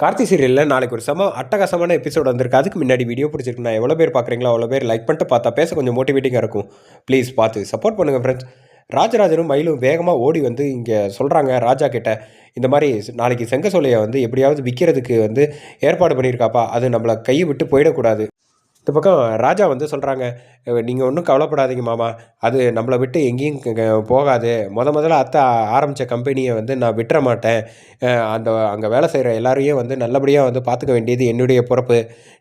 கார்த்தி சீரியலில் நாளைக்கு ஒரு சம அட்டகாசமான எபிசோட் வந்திருக்கு. அதுக்கு முன்னாடி வீடியோ பிடிச்சிருக்குண்ணா எவ்வளோ பேர் பார்க்குறீங்களோ அவ்வளோ பேர் லைக் பண்ணிட்டு பார்த்தா பேச கொஞ்சம் மோட்டிவேட்டிங்காக இருக்கும். ப்ளீஸ் பார்த்து சப்போர்ட் பண்ணுங்கள் ஃப்ரெண்ட்ஸ் ராஜராஜனும் மயிலும் வேகமாக ஓடி வந்து இங்கே சொல்கிறாங்க ராஜா கிட்ட இந்த மாதிரி நாளைக்கு செங்க சோலையை வந்து எப்படியாவது விற்கிறதுக்கு வந்து ஏற்பாடு பண்ணியிருக்காப்பா. அது நம்மளை கையை விட்டு போயிடக்கூடாது. இந்த பக்கம் ராஜா வந்து சொல்கிறாங்க நீங்கள் ஒன்றும் கவலைப்படாதீங்க மாமா. அது நம்மளை விட்டு எங்கேயும் போகாது. முத முதல்ல அத்தை ஆரம்பித்த கம்பெனியை வந்து நான் விட்டுற மாட்டேன். அந்த அங்கே வேலை செய்கிற எல்லாரையும் வந்து நல்லபடியாக வந்து பார்த்துக்க வேண்டியது என்னுடைய பொறுப்பு.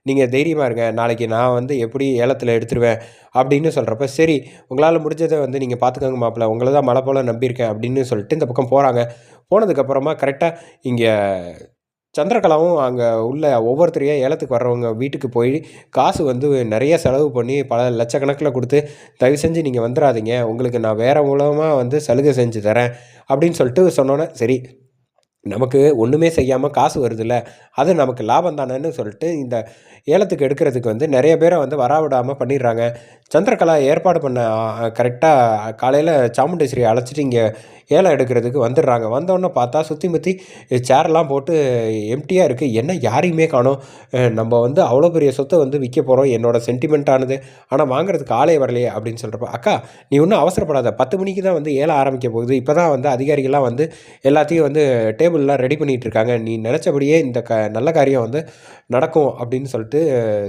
நீங்கள் தைரியமாக இருங்க. நாளைக்கு நான் வந்து எப்படி ஏலத்தில் எடுத்துருவேன்? அப்படின்னு சொல்கிறப்ப சரி உங்களால் முடிஞ்சதை வந்து நீங்கள் பார்த்துக்கோங்க மாப்பிள்ள உங்களை தான் மழை போல் நம்பியிருக்கேன். அப்படின்னு சொல்லிட்டு இந்த பக்கம் போகிறாங்க போனதுக்கப்புறமா கரெக்டாக இங்கே சந்திரகலாவும் அங்கே உள்ள ஒவ்வொருத்தரையும் ஏலத்துக்கு வர்றவங்க வீட்டுக்கு போய் காசு வந்து நிறைய செலவு பண்ணி பல லட்சக்கணக்கில் கொடுத்து தயவு செஞ்சு நீங்கள் வந்துடாதீங்க உங்களுக்கு நான் வேறு மூலமாக வந்து சலுகை செஞ்சு தரேன். அப்படின்னு சொல்லிட்டு சொன்னோன்னே சரி நமக்கு ஒன்றுமே செய்யாமல் காசு வருதுல்ல. அது நமக்கு லாபம் தானேன்னு சொல்லிட்டு இந்த ஏலத்துக்கு எடுக்கிறதுக்கு வந்து நிறைய பேரை வந்து வரவிடாமல் பண்ணிடுறாங்க. சந்திரகலா ஏற்பாடு பண்ண கரெக்டாக காலையில் சாமுண்டேஸ்வரி அழைச்சிட்டு இங்கே ஏலம் எடுக்கிறதுக்கு வந்துடுறாங்க. வந்தோடனே பார்த்தா சுற்றி முற்றி சேர்லாம் போட்டு எம்டியாக இருக்குது என்ன யாரையுமே காணோம். நம்ம வந்து அவ்வளோ பெரிய சொத்தை வந்து விற்க போகிறோம் என்னோட சென்டிமெண்ட்டானது ஆனால் வாங்குறதுக்கு ஆளே வரலையே அப்படின்னு சொல்கிறப்ப அக்கா நீ ஒன்றும் அவசரப்படாத. பத்து மணிக்கு தான் வந்து ஏலம் ஆரம்பிக்க போகுது. இப்போ தான் வந்து அதிகாரிகள்லாம் வந்து எல்லாத்தையும் வந்து டேபிள்லாம் ரெடி பண்ணிகிட்டு இருக்காங்க. நீ நினச்சபடியே இந்த க நல்ல காரியம் வந்து நடக்கும் அப்படின்னு சொல்லிட்டு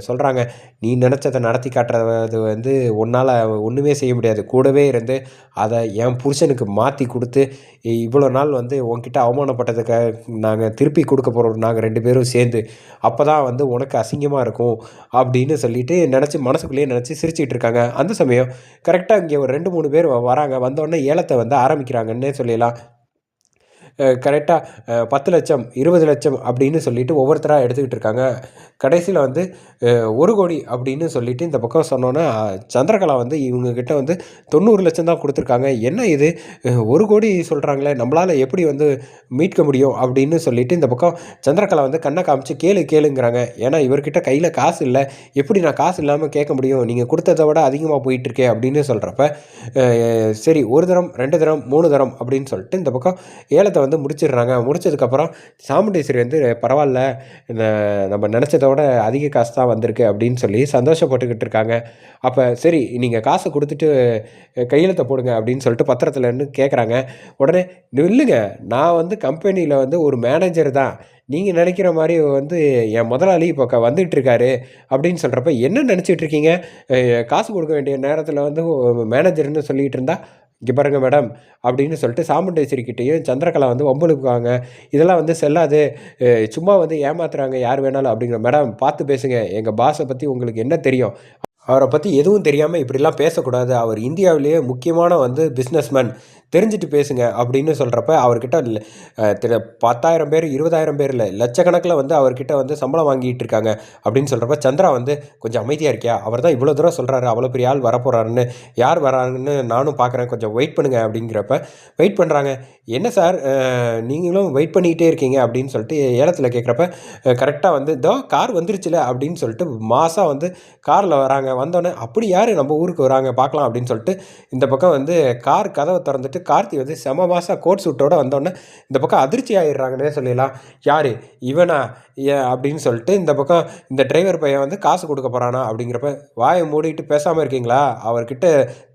சொல்கிறாங்க நீ நினச்சதை நடத்தி காட்டுறது வந்து உன்னால் ஒன்றுமே செய்ய முடியாது. கூடவே இருந்து அதை என் புருஷனுக்கு மாற்றி கொடுத்து இவ்வளோ நாள் வந்து உன்கிட்ட அவமானப்பட்டதுக்கு நாங்கள் திருப்பி கொடுக்க போகிறோம் நாங்கள் ரெண்டு பேரும் சேர்ந்து. அப்போ தான் வந்து உனக்கு அசிங்கமாக இருக்கும் அப்படின்னு சொல்லிட்டு நினச்சி மனசுக்குள்ளேயே நினச்சி சிரிச்சிக்கிட்டு இருக்காங்க. அந்த சமயம் கரெக்டாக இங்கே ஒரு ரெண்டு மூணு பேர் வராங்க. வந்தோடனே ஏலத்தை வந்து ஆரம்பிக்கிறாங்கன்னே சொல்லிடலாம் கரெக்டாக பத்து லட்சம் இருபது லட்சம் அப்படின்னு சொல்லிட்டு ஒவ்வொருத்தராக எடுத்துக்கிட்டு இருக்காங்க. கடைசியில் வந்து ஒரு கோடி அப்படின்னு சொல்லிட்டு இந்த பக்கம் சொன்னோன்னே சந்திரகலா வந்து இவங்கக்கிட்ட வந்து தொண்ணூறு லட்சம் தான் கொடுத்துருக்காங்க. என்ன இது? ஒரு கோடி சொல்கிறாங்களே நம்மளால் எப்படி வந்து மீட்க முடியும் அப்படின்னு சொல்லிட்டு இந்த பக்கம் சந்திரகலா வந்து கண்ணை காமிச்சு கேளு கேளுங்கிறாங்க. ஏன்னா இவர்கிட்ட கையில் காசு இல்லை. எப்படி நான் காசு இல்லாமல் கேட்க முடியும்? நீங்கள் கொடுத்ததை விட அதிகமாக போயிட்டுருக்கே அப்படின்னு சொல்கிறப்ப சரி ஒரு தரம் ரெண்டு தரம் மூணு தரம் அப்படின்னு சொல்லிட்டு இந்த பக்கம் ஏலத்தை வந்து முடிச்சிடுறாங்க. முடிச்சதுக்கப்புறம் சாமுண்டேஸ்வரி வந்து பரவாயில்ல இந்த நம்ம நினச்சதை விட அதிக காசு தான் வந்திருக்கு அப்படின்னு சொல்லி சந்தோஷப்பட்டுக்கிட்டு இருக்காங்க. அப்போ சரி நீங்கள் காசை கொடுத்துட்டு கையெழுத்தை போடுங்க அப்படின்னு சொல்லிட்டு பத்திரத்தில் இருந்து கேட்குறாங்க உடனே நில்லுங்க நான் வந்து கம்பெனியில் வந்து ஒரு மேனேஜர் தான். நீங்கள் நினைக்கிற மாதிரி வந்து என் முதலாளி இப்போ க வந்துகிட்டு இருக்காரு அப்படின்னு சொல்கிறப்ப என்ன நினச்சிட்டு இருக்கீங்க? காசு கொடுக்க வேண்டிய நேரத்தில் வந்து மேனேஜர்னு சொல்லிகிட்டு இருந்தால் இங்கே பாருங்கள் மேடம் அப்படின்னு சொல்லிட்டு சாமுண்டேஸ்வரிக்கிட்டேயும் சந்திரகலா வந்து வம்புழுக்குவாங்க. இதெல்லாம் வந்து செல்லாது சும்மா வந்து ஏமாத்துறாங்க யார் வேணாலும் அப்படிங்கிற மேடம் பார்த்து பேசுங்க. எங்கள் பாஸை பற்றி உங்களுக்கு என்ன தெரியும்? அவரை பற்றி எதுவும் தெரியாமல் இப்படிலாம் பேசக்கூடாது. அவர் இந்தியாவிலேயே முக்கியமான வந்து பிஸ்னஸ்மேன் தெரிஞ்சுட்டு பேசுங்க அப்படின்னு சொல்கிறப்ப அவர்கிட்ட திரு பத்தாயிரம் பேர் இருபதாயிரம் பேர் இல்லை லட்சக்கணக்கில் வந்து அவர்கிட்ட வந்து சம்பளம் வாங்கிட்டு இருக்காங்க அப்படின்னு சொல்கிறப்ப சந்திரா வந்து கொஞ்சம் அமைதியாக இருக்கியா? அவர் தான் இவ்வளோ தூரம் சொல்கிறாரு அவ்வளோ பெரிய ஆள் வரப்போகிறாருன்னு யார் வராங்கன்னு நானும் பார்க்குறேன் கொஞ்சம் வெயிட் பண்ணுங்க. அப்படிங்கிறப்ப வெயிட் பண்ணுறாங்க என்ன சார்? நீங்களும் வெயிட் பண்ணிக்கிட்டே இருக்கீங்க. அப்படின்னு சொல்லிட்டு ஏலத்தில் கேட்குறப்ப கரெக்டாக வந்து இதோ கார் வந்துருச்சுல. அப்படின்னு சொல்லிட்டு மாதம் வந்து காரில் வராங்க. வந்தோடனே அப்படி யார் நம்ம ஊருக்கு வராங்க? பார்க்கலாம் அப்படின்னு சொல்லிட்டு இந்த பக்கம் வந்து கார் கதவை திறந்துட்டு கார்த்தி வந்து செம மாதம் கோட் சூட்டோட வந்தோடனே இந்த பக்கம் அதிர்ச்சி ஆயிடுறாங்கன்னே சொல்லிடலாம். யார்? இவனா? ஏன் அப்படின்னு சொல்லிட்டு இந்த பக்கம் இந்த டிரைவர் பையன் வந்து காசு கொடுக்க போகிறானா அப்படிங்கிறப்ப வாயை மூடிட்டு பேசாமல் இருக்கீங்களா? அவர்கிட்ட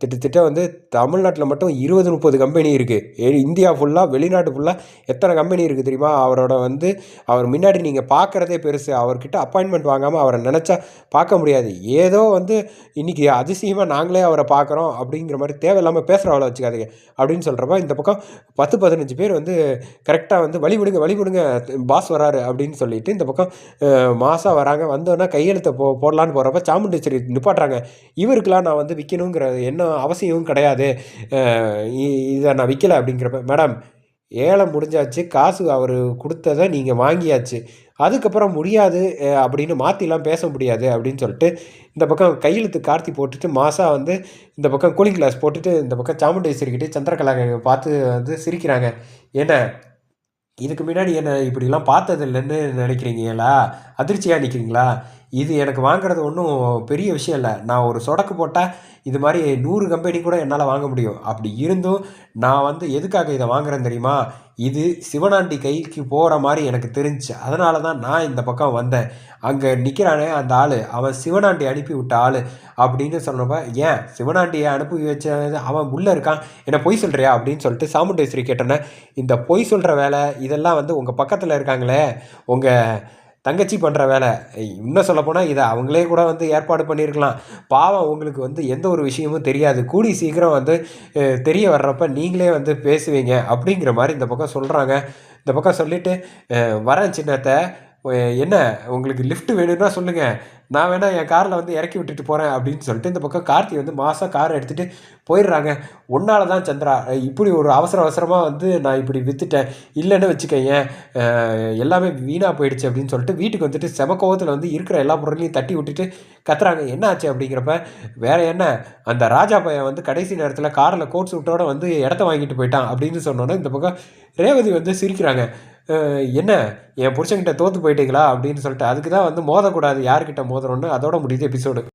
திட்டத்திட்ட வந்து தமிழ்நாட்டில் மட்டும் இருபது முப்பது கம்பெனி இருக்குது இந்தியா ஃபுல்லாக வெளிநாட்டு ஃபுல்லாக எத்தனை கம்பெனி இருக்குது தெரியுமா? அவரோட வந்து அவர் முன்னாடி நீங்கள் பார்க்குறதே பெருசு. அவர்கிட்ட அப்பாயின்மெண்ட் வாங்காமல் அவரை நினச்சா பார்க்க முடியாது. ஏதோ வந்து இன்றைக்கி அதிசயமாக நாங்களே அவரை பார்க்குறோம் அப்படிங்கிற மாதிரி தேவையில்லாமல் பேசுகிறவளை வச்சுக்காதீங்க. அப்படின்னு சொல்கிறப்ப இந்த பக்கம் பத்து பதினஞ்சு பேர் வந்து கரெக்டாக வந்து வழி விடுங்க வழி விடுங்க பாஸ் வராரு அப்படின்னு சொல்லிட்டு இந்த பக்கம் மாதம் வராங்க. வந்தோன்னா கையெழுத்தை போ போடலான்னு போகிறப்ப சாமுண்டேஸ்வரி நிப்பாட்டுறாங்க. இவருக்கெலாம் நான் வந்து விற்கணுங்கிற என்ன அவசியமும் கிடையாது. இ- இதை நான் விற்கலை அப்படிங்கிறப்ப மேடம் ஏலம் முடிஞ்சாச்சு காசு அவர் கொடுத்ததை நீங்கள் வாங்கியாச்சு. அதுக்கப்புறம் முடியாது அப்படின்னு மாற்றிலாம் பேச முடியாது அப்படின்னு சொல்லிட்டு இந்த பக்கம் கையெழுத்து கார்த்தி போட்டுட்டு மாசா வந்து இந்த பக்கம் கூலிங் கிளாஸ் போட்டுட்டு இந்த பக்கம் சாமுண்டேஸ்வரிக்கிட்டே சந்திரகலாங்க பார்த்து வந்து சிரிக்கிறாங்க. என்ன? இதுக்கு முன்னாடி என்ன இப்படிலாம் பார்த்ததில்லைன்னு நினைக்கிறீங்களா? அதிர்ச்சியாக நிற்கிறீங்களா இது எனக்கு வாங்குறது ஒன்றும் பெரிய விஷயம் இல்லை. நான் ஒரு சொடக்கு போட்டால் இது மாதிரி நூறு கம்பெனி கூட என்னால் வாங்க முடியும். அப்படி இருந்தும் நான் வந்து எதுக்காக இதை வாங்குறேன் தெரியுமா? இது சிவனாண்டி கைக்கு போகிற மாதிரி எனக்கு தெரிஞ்சு. அதனால தான் நான் இந்த பக்கம் வந்தேன். அங்கே நிற்கிறானே அந்த ஆள். அவன் சிவனாண்டி அனுப்பி விட்ட ஆள் அப்படின்னு சொன்னப்ப ஏன் சிவனாண்டியை அனுப்பி வச்ச அவன் உள்ளே இருக்கான். என்ன பொய் சொல்கிறியா அப்படின்னு சொல்லிட்டு சாமுண்டேஸ்வரி கேட்டோன்னே இந்த பொய் சொல்கிற வேலை இதெல்லாம் வந்து உங்கள் பக்கத்தில் இருக்காங்களே. உங்கள் தங்கச்சி பண்ணுற வேலை. இன்னும் சொல்லப்போனால் இதை அவங்களே கூட வந்து ஏற்பாடு பண்ணியிருக்கலாம். பாவம் உங்களுக்கு வந்து எந்த ஒரு விஷயமும் தெரியாது. கூடி சீக்கிரம் வந்து தெரிய வர்றப்ப நீங்களே வந்து பேசுவீங்க அப்படிங்கிற மாதிரி இந்த பக்கம் சொல்கிறாங்க இந்த பக்கம் சொல்லிவிட்டு வரேன் சின்னத்தை. என்ன உங்களுக்கு லிஃப்ட் வேணும்னா சொல்லுங்கள் நான் வேணால் என் காரில் வந்து இறக்கி விட்டுட்டு போகிறேன் அப்படின்னு சொல்லிட்டு இந்த பக்கம் கார்த்தி வந்து மாதம் காரை எடுத்துகிட்டு போயிடுறாங்க. உன்னால தான் சந்திரா இப்படி ஒரு அவசர அவசரமாக வந்து நான் இப்படி விற்றுட்டேன் இல்லைன்னு வச்சுக்கோங்க எல்லாமே வீணாக போயிடுச்சு அப்படின்னு சொல்லிட்டு வீட்டுக்கு வந்துட்டு செம கோவத்தில் வந்து இருக்கிற எல்லா பொருளையும் தட்டி விட்டுட்டு கத்துறாங்க. என்ன ஆச்சு அப்படிங்கிறப்ப வேறு என்ன அந்த ராஜா பையன் வந்து கடைசி நேரத்தில் காரில் கோட் சூட்டோட வந்து இடத்த வாங்கிட்டு போயிட்டான் அப்படின்னு சொன்னோன்னே இந்த பக்கம் ரேவதி வந்து சிரிக்கிறாங்க. என்ன? என் புருஷன்கிட்ட தோற்று போயிட்டீங்களா? அப்படின்னு சொல்லிட்டு. அதுக்கு தான் வந்து மோதக்கூடாது. யார்கிட்ட மோதுறோன்னு அதோட முடியுது எபிசோடு.